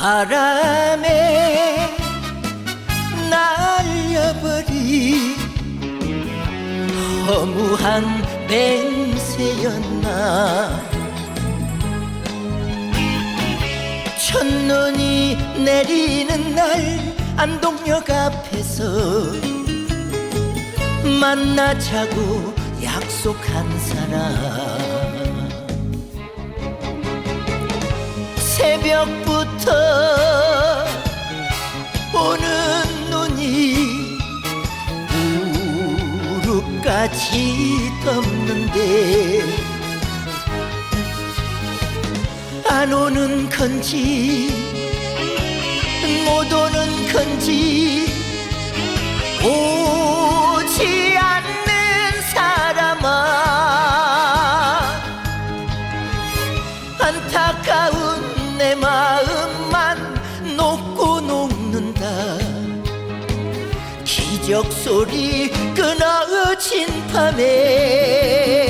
바람에 허무한 맹세였나? 첫눈이 내리는 날 안동역 앞에서 만나자고 약속한 사람. 새벽부터 무릎까지 덮는데 안 오는 건지 못 오는 건지 오지 않는 사람아. 안타까운 내 마음만 녹고 녹는다. 기적 소리 끊어 진 밤에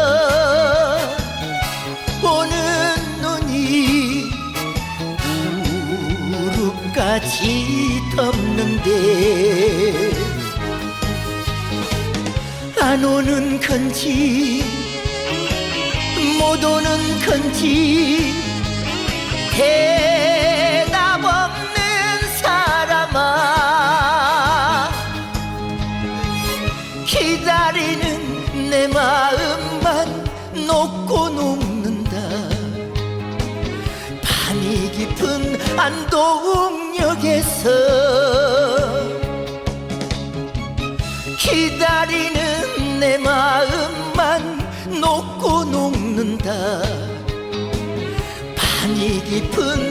무릎까지 덮는데 안 오는 건지 못 오는 건지 대답 없는 사람아 기다리는 내 마음만 녹고 녹는다. 밤이 깊은 안동 역에서 기다리는 내 마음만 녹고 녹는다. 밤이 깊은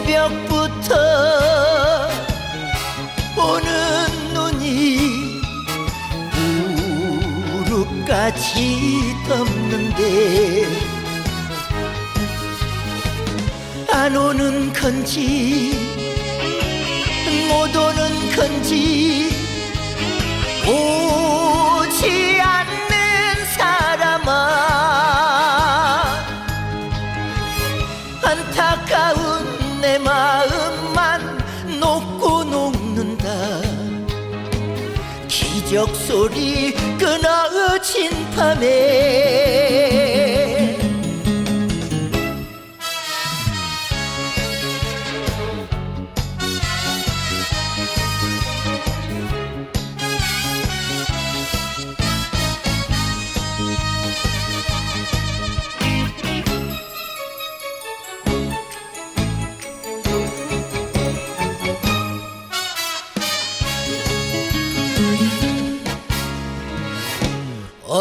새벽부터 오는 눈이 무릎까지 덮는데 안 오는 건지 못 오는 건지 기적 소리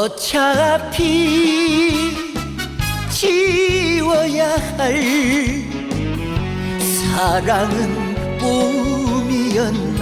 어차피 지워야 할 사랑은 꿈이었나